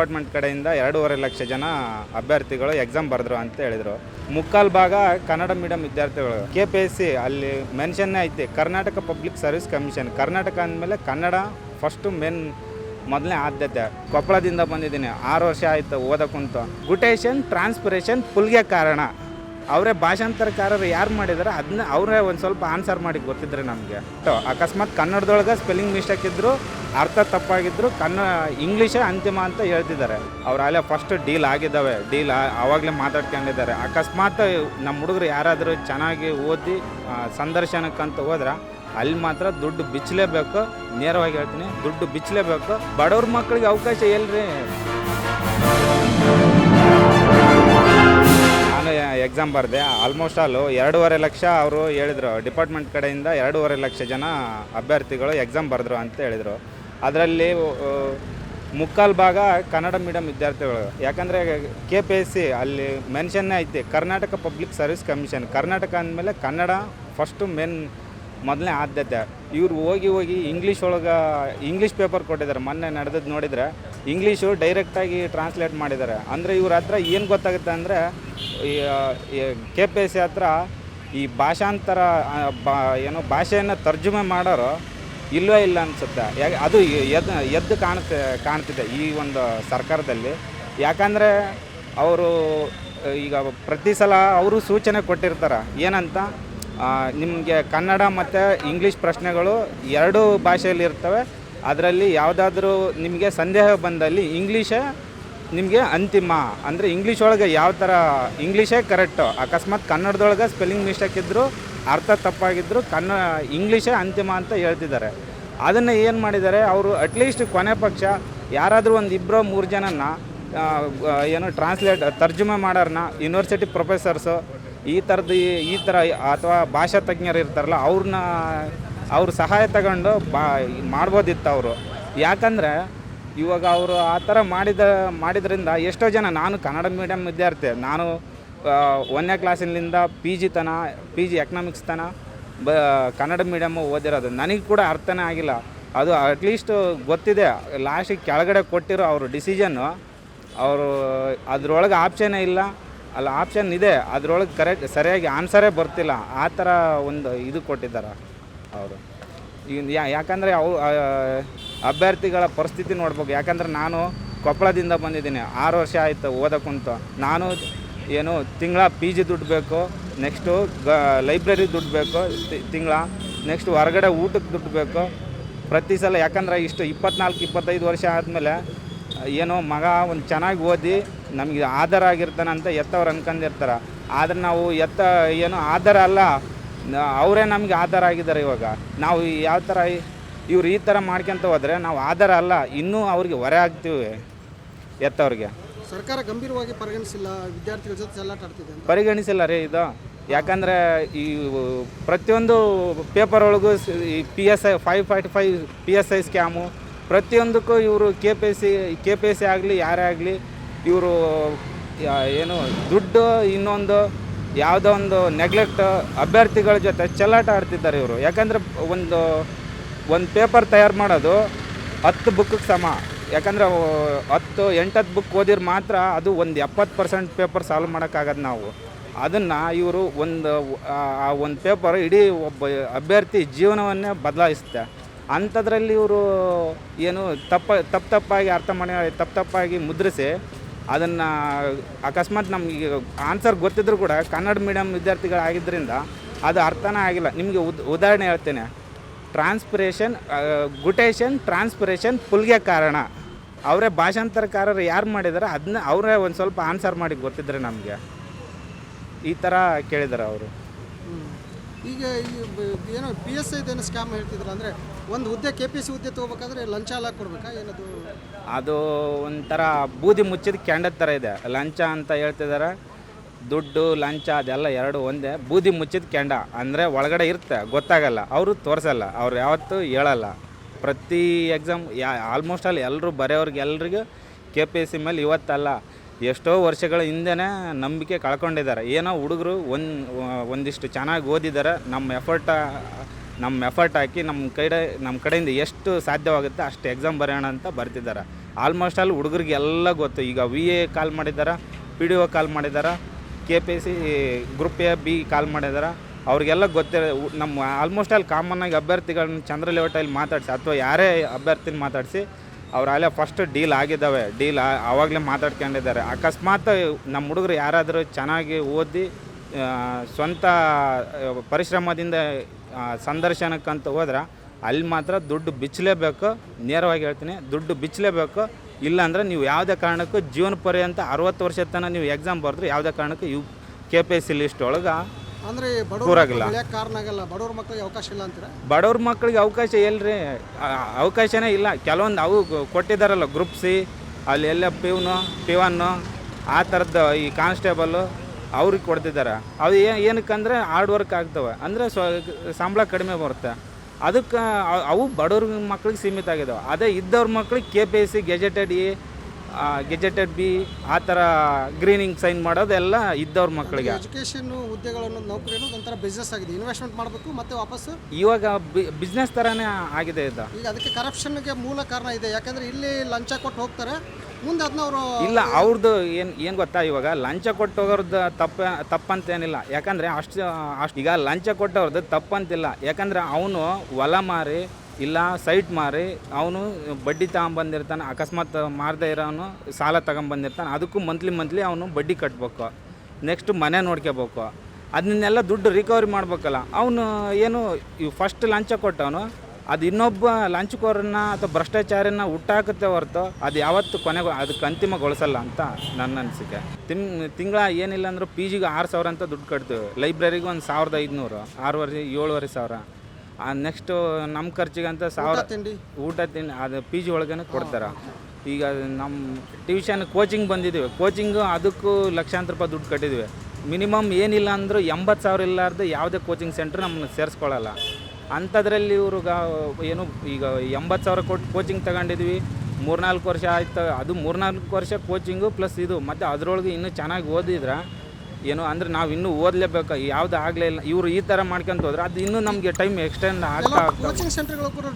Department ಕಡೆಯಿಂದ ಎರಡೂವರೆ ಲಕ್ಷ ಜನ ಅಭ್ಯರ್ಥಿಗಳು ಎಕ್ಸಾಮ್ ಬರೆದ್ರು ಅಂತ ಹೇಳಿದರು. ಮುಕ್ಕಾಲು ಭಾಗ ಕನ್ನಡ ಮೀಡಿಯಂ ವಿದ್ಯಾರ್ಥಿಗಳು. ಕೆ ಪಿ ಎಸ್ ಸಿ ಅಲ್ಲಿ ಮೆನ್ಷನ್ನೇ ಐತಿ, Karnataka public service commission Karnataka ಅಂದಮೇಲೆ ಕನ್ನಡ ಫಸ್ಟು ಮೇನ್ ಮೊದಲನೇ ಆದ್ಯತೆ. ಕೊಪ್ಪಳದಿಂದ ಬಂದಿದ್ದೀನಿ, ಆರು ವರ್ಷ ಆಯಿತು ಓದಕ್ಕಂತ ಗುಟೇಶನ್ ಟ್ರಾನ್ಸ್ಪರೇಷನ್ ಫುಲ್ಗೆ ಕಾರಣ. ಅವರೇ ಭಾಷಾಂತರಕಾರರು ಯಾರು ಮಾಡಿದಾರೆ ಅದನ್ನ ಅವರೇ ಒಂದು ಸ್ವಲ್ಪ ಆನ್ಸರ್ ಮಾಡಿ ಗೊತ್ತಿದ್ರೆ ನಮಗೆ. ಅಕಸ್ಮಾತ್ ಕನ್ನಡದೊಳಗೆ ಸ್ಪೆಲ್ಲಿಂಗ್ ಮಿಸ್ಟೇಕ್ ಇದ್ದರು ಅರ್ಥ ತಪ್ಪಾಗಿದ್ರು ಕನ್ನಡ ಇಂಗ್ಲೀಷೇ ಅಂತಿಮ ಅಂತ ಹೇಳ್ತಿದ್ದಾರೆ. ಅವ್ರು ಅಲ್ಲೇ ಫಸ್ಟ್ ಡೀಲ್ ಆಗಿದ್ದಾವೆ. ಡೀಲ್ ಆವಾಗಲೇ ಮಾತಾಡ್ಕೊಂಡಿದ್ದಾರೆ. ಅಕಸ್ಮಾತ್ ನಮ್ಮ ಹುಡುಗರು ಯಾರಾದರೂ ಚೆನ್ನಾಗಿ ಓದಿ ಸಂದರ್ಶನಕ್ಕಂತ ಹೋದ್ರೆ, ಅಲ್ಲಿ ಮಾತ್ರ ದುಡ್ಡು ಬಿಚ್ಚಲೇಬೇಕು ನೇರವಾಗಿ ಹೇಳ್ತೀನಿ, ದುಡ್ಡು ಬಿಚ್ಚಲೇಬೇಕು ಬಡವ್ರ ಮಕ್ಕಳಿಗೆ ಅವಕಾಶ ಎಲ್ರಿ ಎಕ್ಸಾಮ್ ಬರೆದೆ ಆಲ್ಮೋಸ್ಟ್ ಆಲು ಎರಡೂವರೆ ಲಕ್ಷ ಅವರು ಹೇಳಿದರು. ಡಿಪಾರ್ಟ್ಮೆಂಟ್ ಕಡೆಯಿಂದ ಎರಡೂವರೆ ಲಕ್ಷ ಜನ ಅಭ್ಯರ್ಥಿಗಳು ಎಕ್ಸಾಮ್ ಬರೆದ್ರು ಅಂತ ಹೇಳಿದರು. ಅದರಲ್ಲಿ ಮುಕ್ಕಾಲು ಭಾಗ ಕನ್ನಡ ಮೀಡಿಯಂ ವಿದ್ಯಾರ್ಥಿಗಳು. ಯಾಕಂದರೆ ಕೆ ಪಿ ಎಸ್ ಸಿ ಅಲ್ಲಿ ಮೆನ್ಷನ್ನೇ ಐತಿ, Karnataka public service commission Karnataka ಅಂದಮೇಲೆ ಕನ್ನಡ ಫಸ್ಟು ಮೇನ್ ಮೊದಲನೇ ಆದ್ಯತೆ. ಇವ್ರು ಹೋಗಿ ಹೋಗಿ ಇಂಗ್ಲೀಷ್ ಒಳಗೆ ಇಂಗ್ಲೀಷ್ ಪೇಪರ್ ಕೊಟ್ಟಿದ್ದಾರೆ. ಮೊನ್ನೆ ನಡೆದದ್ದು ನೋಡಿದರೆ ಇಂಗ್ಲೀಷು ಡೈರೆಕ್ಟಾಗಿ ಟ್ರಾನ್ಸ್ಲೇಟ್ ಮಾಡಿದ್ದಾರೆ. ಅಂದರೆ ಇವ್ರ ಹತ್ರ ಏನು ಗೊತ್ತಾಗುತ್ತೆ ಅಂದರೆ ಕೆ ಪಿ ಎಸ್ ಸಿ ಹತ್ರ ಈ ಭಾಷಾಂತರ ಬಾ, ಏನೋ ಭಾಷೆಯನ್ನು ತರ್ಜುಮೆ ಮಾಡೋರು ಇಲ್ಲವೇ ಇಲ್ಲ ಅನಿಸುತ್ತೆ. ಯಾಕೆ, ಅದು ಎದ್ದು ಎದ್ದು ಕಾಣುತ್ತೆ, ಕಾಣ್ತಿದೆ ಈ ಒಂದು ಸರ್ಕಾರದಲ್ಲಿ. ಯಾಕಂದರೆ ಅವರು, ಈಗ ಪ್ರತಿ ಸಲ ಅವರು ಸೂಚನೆ ಕೊಟ್ಟಿರ್ತಾರೆ. ಏನಂತ? ನಿಮಗೆ ಕನ್ನಡ ಮತ್ತು ಇಂಗ್ಲೀಷ್ ಪ್ರಶ್ನೆಗಳು ಎರಡೂ ಭಾಷೆಯಲ್ಲಿ ಇರ್ತವೆ. ಅದರಲ್ಲಿ ಯಾವುದಾದ್ರೂ ನಿಮಗೆ ಸಂದೇಹ ಬಂದಲ್ಲಿ ಇಂಗ್ಲೀಷೇ ನಿಮಗೆ ಅಂತಿಮ. ಅಂದರೆ ಇಂಗ್ಲೀಷ್ ಒಳಗೆ ಯಾವ ಥರ ಇಂಗ್ಲೀಷೇ ಕರೆಕ್ಟು. ಅಕಸ್ಮಾತ್ ಕನ್ನಡದೊಳಗೆ ಸ್ಪೆಲ್ಲಿಂಗ್ ಮಿಸ್ಟೇಕ್ ಇದ್ದರೂ ಅರ್ಥ ತಪ್ಪಾಗಿದ್ದರೂ ಕನ್ನ, ಇಂಗ್ಲೀಷೇ ಅಂತಿಮ ಅಂತ ಹೇಳ್ತಿದ್ದಾರೆ. ಅದನ್ನು ಏನು ಮಾಡಿದ್ದಾರೆ, ಅವರು ಅಟ್ಲೀಸ್ಟ್ ಕೊನೆ ಪಕ್ಷ ಯಾರಾದರೂ ಒಂದು ಇಬ್ಬರು ಮೂರು ಜನನ ಏನು ಟ್ರಾನ್ಸ್ಲೇಟ್ ತರ್ಜುಮೆ ಮಾಡೋರನ್ನ ಯೂನಿವರ್ಸಿಟಿ ಪ್ರೊಫೆಸರ್ಸು ಈ ಥರದ್ದು ಈ- ಥರ ಅಥವಾ ಭಾಷಾ ತಜ್ಞರು ಇರ್ತಾರಲ್ಲ ಅವ್ರನ್ನ ಅವ್ರ ಸಹಾಯ ತಗೊಂಡು ಬಾ ಮಾಡ್ಬೋದಿತ್ತು ಅವರು. ಯಾಕಂದರೆ ಇವಾಗ ಅವರು ಆ ಥರ ಮಾಡಿದ ಮಾಡಿದ್ರಿಂದ ಎಷ್ಟೋ ಜನ, ನಾನು ಕನ್ನಡ ಮೀಡಿಯಮ್ ವಿದ್ಯಾರ್ಥಿ, ನಾನು ಒಂದನೇ ಕ್ಲಾಸಿನಿಂದ ಪಿ ಜಿ ತನ ಪಿ ಜಿ ಎಕನಾಮಿಕ್ಸ್ ತನ ಬ ಕನ್ನಡ ಮೀಡಿಯಮ್ಮು ಓದಿರೋದು. ನನಗೆ ಕೂಡ ಅರ್ಥನೇ ಆಗಿಲ್ಲ. ಅದು ಅಟ್ಲೀಸ್ಟ್ ಗೊತ್ತಿದೆ. ಲಾಸ್ಟಿಗೆ ಕೆಳಗಡೆ ಕೊಟ್ಟಿರೋ ಅವರು ಡಿಸಿಷನ್ನು ಅವರು ಅದರೊಳಗೆ ಆಪ್ಷನೇ ಇಲ್ಲ. ಅಲ್ಲ ಆಪ್ಷನ್ ಇದೆ. ಅದರೊಳಗೆ ಕರೆಕ್ಟ್ ಸರಿಯಾಗಿ ಆನ್ಸರೇ ಬರ್ತಿಲ್ಲ. ಆ ಥರ ಒಂದು ಇದು ಕೊಟ್ಟಿದ್ದಾರೆ ಅವರು. ಈಗ ಯಾ, ಯಾಕಂದರೆ ಅವು ಅಭ್ಯರ್ಥಿಗಳ ಪರಿಸ್ಥಿತಿ ನೋಡ್ಬೇಕು. ಯಾಕಂದರೆ ನಾನು ಕೊಪ್ಪಳದಿಂದ ಬಂದಿದ್ದೀನಿ. ಆರು ವರ್ಷ ಆಯಿತು ಓದಕ್ಕಂತು ನಾನು ಏನು ತಿಂಗಳ ಪಿ ಜಿ ದುಡ್ಡು ಬೇಕು ನೆಕ್ಸ್ಟು ಗ ಲೈಬ್ರರಿ ದುಡ್ಡು ಬೇಕು ತಿಂಗಳ ನೆಕ್ಸ್ಟ್ ಹೊರಗಡೆ ಊಟಕ್ಕೆ ದುಡ್ಡು ಬೇಕು. ಪ್ರತಿ ಸಲ ಯಾಕಂದ್ರೆ ಇಷ್ಟು ಇಪ್ಪತ್ನಾಲ್ಕು, ಇಪ್ಪತ್ತೈದು ವರ್ಷ ಆದಮೇಲೆ ಏನೋ ಮಗ ಒಂದು ಚೆನ್ನಾಗಿ ಓದಿ ನಮಗೆ ಆಧಾರ ಆಗಿರ್ತಾನೆ ಅಂತ ಎತ್ತವ್ರು ಅನ್ಕೊಂಡಿರ್ತಾರೆ. ಆದರೆ ನಾವು ಎತ್ತ ಏನು ಆಧಾರ ಅಲ್ಲ ಅವರೇ ನಮಗೆ ಆಧಾರ ಆಗಿದ್ದಾರೆ ಇವಾಗ. ನಾವು ಯಾವ ಥರ ಇವ್ರು ಈ ಥರ ಮಾಡ್ಕೊಂತ ಹೋದರೆ ನಾವು ಆಧಾರ ಅಲ್ಲ ಇನ್ನೂ ಅವ್ರಿಗೆ ಹೊರೆ ಆಗ್ತೀವಿ ಎತ್ತವ್ರಿಗೆ. ಸರ್ಕಾರ ಗಂಭೀರವಾಗಿ ಪರಿಗಣಿಸಿಲ್ಲ ವಿದ್ಯಾರ್ಥಿಗಳ ಜೊತೆ ಚೆಲ್ಲಾಟ ಆಡ್ತಿದೆ ಅಂತ. ಪರಿಗಣಿಸಿಲ್ಲ ರೀ ಇದು. ಯಾಕಂದರೆ ಈ ಪ್ರತಿಯೊಂದು ಪೇಪರ್ ಒಳಗೂ ಸ್- ಈ P S I five forty five P S I scam ಪ್ರತಿಯೊಂದಕ್ಕೂ ಇವರು K P S C K P S C ಆಗಲಿ ಯಾರೇ ಆಗಲಿ ಇವರು ಏನು, ದುಡ್ಡು ಇನ್ನೊಂದು ಯಾವುದೋ ಒಂದು ನೆಗ್ಲೆಕ್ಟ್ ಅಭ್ಯರ್ಥಿಗಳ ಜೊತೆ ಚೆಲ್ಲಾಟ ಆಡ್ತಿದ್ದಾರೆ ಇವರು. ಯಾಕಂದರೆ ಒಂದು ಒಂದು ಪೇಪರ್ ತಯಾರು ಮಾಡೋದು ಹತ್ತು ಬುಕ್ಕಿಗೆ ಸಮ. ಯಾಕಂದ್ರೆ ಹತ್ತು, ಎಂಟತ್ತು ಬುಕ್ ಓದಿದ್ರೆ ಮಾತ್ರ ಅದು ಒಂದು ಎಪ್ಪತ್ತು ಪರ್ಸೆಂಟ್ ಪೇಪರ್ ಸಾಲ್ವ್ ಮಾಡೋಕ್ಕಾಗದು ನಾವು. ಅದನ್ನು ಇವರು ಒಂದು, ಆ ಒಂದು ಪೇಪರ್ ಇಡೀ ಒಬ್ಬ ಅಭ್ಯರ್ಥಿ ಜೀವನವನ್ನೇ ಬದಲಾಯಿಸುತ್ತೆ. ಅಂಥದ್ರಲ್ಲಿ ಇವರು ಏನು ತಪ್ಪ, ತಪ್ಪು ತಪ್ಪಾಗಿ ಅರ್ಥ ಮಾಡಿ ತಪ್ಪು ತಪ್ಪಾಗಿ ಮುದ್ರಿಸಿ ಅದನ್ನು ಅಕಸ್ಮಾತ್ ನಮಗೆ ಆನ್ಸರ್ ಗೊತ್ತಿದ್ರು ಕೂಡ ಕನ್ನಡ ಮೀಡಿಯಮ್ ವಿದ್ಯಾರ್ಥಿಗಳಾಗಿದ್ದರಿಂದ ಅದು ಅರ್ಥನೇ ಆಗಿಲ್ಲ. ನಿಮಗೆ ಉದ್, ಉದಾಹರಣೆ ಹೇಳ್ತೇನೆ. ಟ್ರಾನ್ಸ್ಪಿರೇಷನ್ ಗುಟೇಷನ್ ಟ್ರಾನ್ಸ್ಪಿರೇಷನ್ ಪುಲ್ಗೆ ಕಾರಣ. ಅವರೇ ಭಾಷಾಂತರಕಾರರು ಯಾರು ಮಾಡಿದ್ದಾರೆ ಅದನ್ನ ಅವರೇ ಒಂದು ಸ್ವಲ್ಪ ಆನ್ಸರ್ ಮಾಡಿ ಗೊತ್ತಿದ್ರೆ ನಮಗೆ. ಈ ಥರ ಕೇಳಿದ್ದಾರೆ ಅವರು. ಈಗ ಏನು ಪಿ ಎಸ್ ಐದೇನೋ ಸ್ಕ್ಯಾಮ್ ಹೇಳ್ತಿದ್ರು ಅಂದರೆ ಒಂದು ಹುದ್ದೆ ಕೆ ಪಿ ಸಿ ಹುದ್ದೆ ತೊಗೋಬೇಕಾದ್ರೆ ಲಂಚ ಎಲ್ಲ ಕೊಡ್ಬೇಕಾ? ಏನದು? ಅದು ಒಂಥರ ಬೂದಿ ಮುಚ್ಚಿದ ಕೆಂಡದ ಥರ ಇದೆ. ಲಂಚ ಅಂತ ಹೇಳ್ತಿದ್ದಾರೆ ದುಡ್ಡು, ಲಂಚ ಅದೆಲ್ಲ ಎರಡು ಒಂದೇ. ಬೂದಿ ಮುಚ್ಚಿದ ಕೆಂಡ ಅಂದರೆ ಒಳಗಡೆ ಇರುತ್ತೆ. ಗೊತ್ತಾಗಲ್ಲ. ಅವರು ತೋರಿಸಲ್ಲ. ಅವ್ರು ಯಾವತ್ತೂ ಹೇಳಲ್ಲ. ಪ್ರತಿ ಎಕ್ಸಾಮ್ ಯಾ ಆಲ್ಮೋಸ್ಟ್ ಅಲ್ಲಿ ಎಲ್ಲರೂ ಬರೆಯವ್ರಿಗೆ ಎಲ್ರಿಗೂ ಕೆ ಪಿ ಎಸ್ ಸಿ ಮೇಲೆ ಇವತ್ತಲ್ಲ. ಎಷ್ಟೋ ವರ್ಷಗಳ ಹಿಂದೆನೇ ನಂಬಿಕೆ ಕಳ್ಕೊಂಡಿದ್ದಾರೆ. ಏನೋ ಹುಡುಗರು ಒಂದು, ಒಂದಿಷ್ಟು ಚೆನ್ನಾಗಿ ಓದಿದ್ದಾರೆ ನಮ್ಮ ಎಫರ್ಟ ನಮ್ಮ ಎಫರ್ಟ್ ಹಾಕಿ ನಮ್ಮ ಕಡೆ ನಮ್ಮ ಕಡೆಯಿಂದ ಎಷ್ಟು ಸಾಧ್ಯವಾಗುತ್ತೆ ಅಷ್ಟು ಎಕ್ಸಾಮ್ ಬರೆಯೋಣ ಅಂತ ಬರ್ತಿದ್ದಾರೆ. ಆಲ್ಮೋಸ್ಟ್ ಅಲ್ಲಿ ಹುಡುಗರಿಗೆ ಎಲ್ಲ ಗೊತ್ತು. ಈಗ ವಿ ಎ ಕಾಲ್ ಮಾಡಿದ್ದಾರೆ ಪಿ ಡಿ ಒ ಕಾಲ್ ಮಾಡಿದ್ದಾರೆ K P C group A B call ಮಾಡಿದ್ದಾರೆ. ಅವ್ರಿಗೆಲ್ಲ ಗೊತ್ತಿರ ನಮ್ಮ ಆಲ್ಮೋಸ್ಟ್ ಅಲ್ಲಿ ಕಾಮನ್ನಾಗಿ ಅಭ್ಯರ್ಥಿಗಳನ್ನ ಚಂದ್ರ ಲೇಔಟಲ್ಲಿ ಮಾತಾಡಿಸಿ, ಅಥವಾ ಯಾರೇ ಅಭ್ಯರ್ಥಿನ ಮಾತಾಡಿಸಿ ಅವ್ರು ಅಲ್ಲೇ ಫಸ್ಟ್ ಡೀಲ್ ಆಗಿದ್ದಾವೆ ಡೀಲ್ ಆವಾಗಲೇ ಮಾತಾಡ್ಕೊಂಡಿದ್ದಾರೆ. ಅಕಸ್ಮಾತ್ ನಮ್ಮ ಹುಡುಗರು ಯಾರಾದರೂ ಚೆನ್ನಾಗಿ ಓದಿ ಸ್ವಂತ ಪರಿಶ್ರಮದಿಂದ ಸಂದರ್ಶನಕ್ಕಂತ ಹೋದ್ರೆ ಅಲ್ಲಿ ಮಾತ್ರ ದುಡ್ಡು ಬಿಚ್ಚಲೇಬೇಕು. ನೇರವಾಗಿ ಹೇಳ್ತೀನಿ, ದುಡ್ಡು ಬಿಚ್ಚಲೇಬೇಕು. ಇಲ್ಲಾಂದ್ರೆ ನೀವು ಯಾವುದೇ ಕಾರಣಕ್ಕೂ ಜೀವನ ಪರ್ಯಂತ ಅರವತ್ತು ವರ್ಷದ ತನಕ ನೀವು ಎಕ್ಸಾಮ್ ಬರೆದ್ರೆ, ಯಾವುದೇ ಕಾರಣಕ್ಕೂ U K P S C list ಒಳಗೆ ಅಂದ್ರೆ ಬಡವ್ರ ಕೂರಾಗಿಲ್ಲ. ಮಕ್ಕಳಿಗೆ ಅವಕಾಶ ಇಲ್ಲ ಅಂತೀರಾ? ಬಡವ್ರ ಮಕ್ಕಳಿಗೆ ಅವಕಾಶ ಎಲ್ರಿ ಅವಕಾಶನೇ ಇಲ್ಲ. ಕೆಲವೊಂದು ಅವು ಕೊಟ್ಟಿದ್ದಾರಲ್ಲ ಗ್ರೂಪ್ ಸಿ ಅಲ್ಲಿ ಎಲ್ಲ ಪಿವ್ನು ಪಿವನ್ನು ಆ ಥರದ್ದು ಈ ಕಾನ್ಸ್ಟೇಬಲ್ಲು ಅವ್ರಿಗೆ ಕೊಡ್ತಿದ್ದಾರೆ ಅವು ಏನಕ್ಕಂದ್ರೆ ಹಾರ್ಡ್ ವರ್ಕ್ ಆಗ್ತವೆ. ಅಂದರೆ ಸ್ವ ಸಂಬಳ ಕಡಿಮೆ ಬರುತ್ತೆ. ಅದಕ್ಕೆ ಅವ್- ಬಡವ್ರ ಮಕ್ಳಿಗೆ ಸೀಮಿತ ಆಗಿದಾವೆ. ಅದೇ ಇದ್ದವ್ರ ಮಕ್ಳಿಗೆ K P S C gazetted A gazetted B ಆ ಥರ ಗ್ರೀನಿಂಗ್ ಸೈನ್ ಮಾಡೋದೆಲ್ಲ ಇದ್ದವ್ರ ಮಕ್ಕಳಿಗೆ. ಎಜುಕೇಷನ್ ಹುದ್ದೆಗಳನ್ನು ನೌಕರಿ ಒಂಥರ ಬಿಸ್ನೆಸ್ ಆಗಿದೆ. ಇನ್ವೆಸ್ಟ್ಮೆಂಟ್ ಮಾಡಬೇಕು ಮತ್ತೆ ವಾಪಸ್ಸು ಇವಾಗ ಬಿಸ್ನೆಸ್ ಥರನೇ ಆಗಿದೆ ಇದು. ಈಗ ಅದಕ್ಕೆ ಕರಪ್ಷನ್ಗೆ ಮೂಲ ಕಾರಣ ಇದೆ. ಯಾಕಂದ್ರೆ ಇಲ್ಲಿ ಲಂಚ ಕೊಟ್ಟು ಹೋಗ್ತಾರೆ. ಮುಂದೆ ಅದನ್ನ ಅವರು ಇಲ್ಲ ಅವ್ರದ್ದು ಏನು ಏನು ಗೊತ್ತಾ ಇವಾಗ? ಲಂಚ ಕೊಟ್ಟೋಗ್ರದ್ದು ತಪ್ಪ ತಪ್ಪಂತೇನಿಲ್ಲ. ಯಾಕಂದರೆ ಅಷ್ಟು ಅಷ್ಟು ಈಗ ಲಂಚ ಕೊಟ್ಟವ್ರದ್ದು ತಪ್ಪಂತಿಲ್ಲ. ಯಾಕಂದರೆ ಅವನು ಹೊಲ ಮಾರಿ ಇಲ್ಲ, ಸೈಟ್ ಮಾರಿ, ಅವನು ಬಡ್ಡಿ ತಗೊಂಬಂದಿರ್ತಾನೆ ಅಕಸ್ಮಾತ್ ಮಾರದೇ ಇರೋನು ಸಾಲ ತಗೊಂಬಂದಿರ್ತಾನೆ ಅದಕ್ಕೂ ಮಂತ್ಲಿ ಮಂತ್ಲಿ ಅವನು ಬಡ್ಡಿ ಕಟ್ಬೇಕು. ನೆಕ್ಸ್ಟ್ ಮನೆ ನೋಡ್ಕೋಬೇಕು. ಅದನ್ನೆಲ್ಲ ದುಡ್ಡು ರಿಕವರಿ ಮಾಡ್ಬೇಕಲ್ಲ. ಅವನು ಏನು ಇವು ಫಸ್ಟ್ ಲಂಚ ಕೊಟ್ಟವನು, ಅದು ಇನ್ನೊಬ್ಬ ಲಂಚಕೋರನ್ನ ಅಥವಾ ಭ್ರಷ್ಟಾಚಾರನ ಹುಟ್ಟಾಕುತ್ತೆ ಹೊರತು ಅದು ಯಾವತ್ತು ಕೊನೆಗೆ ಅದಕ್ಕೆ ಅಂತಿಮಗೊಳಿಸಲ್ಲ ಅಂತ ನನ್ನ ಅನಿಸಿಕೆ. ತಿಂ, ತಿಂಗಳ ಏನಿಲ್ಲ ಅಂದರೂ ಪಿ ಜಿಗೆ ಆರು ಸಾವಿರ ಅಂತ ದುಡ್ಡು ಕಟ್ತೀವಿ. ಲೈಬ್ರರಿಗೆ ಒಂದು ಸಾವಿರದ ಐದುನೂರು, ಆರೂವರೆ, ಏಳುವರೆ ಸಾವಿರ. ನೆಕ್ಸ್ಟು ನಮ್ಮ ಖರ್ಚಿಗಂತ ಸಾವಿರ ತಿಂಡಿ? ಊಟ ತಿಂಡಿ ಅದು ಪಿ ಜಿ ಒಳಗೇ ಕೊಡ್ತಾರೆ. ಈಗ ನಮ್ಮ ಟ್ಯೂಷನ್ ಕೋಚಿಂಗ್ ಬಂದಿದ್ದೀವಿ ಕೋಚಿಂಗು ಅದಕ್ಕೂ ಲಕ್ಷಾಂತರ ರೂಪಾಯಿ ದುಡ್ಡು ಕಟ್ಟಿದ್ವಿ. ಮಿನಿಮಮ್ ಏನಿಲ್ಲ ಅಂದರೂ ಎಂಬತ್ತು ಸಾವಿರ ಇಲ್ಲಾರ್ದು ಯಾವುದೇ ಕೋಚಿಂಗ್ ಸೆಂಟ್ರ್ ನಮ್ಮನ್ನು ಸೇರಿಸ್ಕೊಳ್ಳಲ್ಲ ಅಂಥದ್ರಲ್ಲಿ ಇವ್ರಿಗೆ ಏನು ಈಗ ಎಂಬತ್ತು ಸಾವಿರ ಕೊಟ್ಟು ಕೋಚಿಂಗ್ ತಗೊಂಡಿದ್ವಿ. ಮೂರ್ನಾಲ್ಕು ವರ್ಷ ಆಯ್ತು. ಅದು ಮೂರ್ನಾಲ್ಕು ವರ್ಷ ಕೋಚಿಂಗು ಪ್ಲಸ್ ಇದು. ಮತ್ತು ಅದರೊಳಗೆ ಇನ್ನೂ ಚೆನ್ನಾಗಿ ಓದಿದ್ರೆ. ಏನು ಅಂದ್ರೆ ನಾವು ಇನ್ನೂ ಓದಲೇಬೇಕು ಯಾವುದು ಆಗಲೇ ಇಲ್ಲ. ಇವರು ಈ ಥರ ಮಾಡ್ಕೊಂತ ಹೋದ್ರೆ ಅದು ಇನ್ನೂ ನಮಗೆ ಟೈಮ್ ಎಕ್ಸ್ಟೆಂಡ್ ಆಗ್ತಾ ಆಗ್ತಾ ಕೋಚಿಂಗ್ ಸೆಂಟರ್ಗಳು ಕೂಡ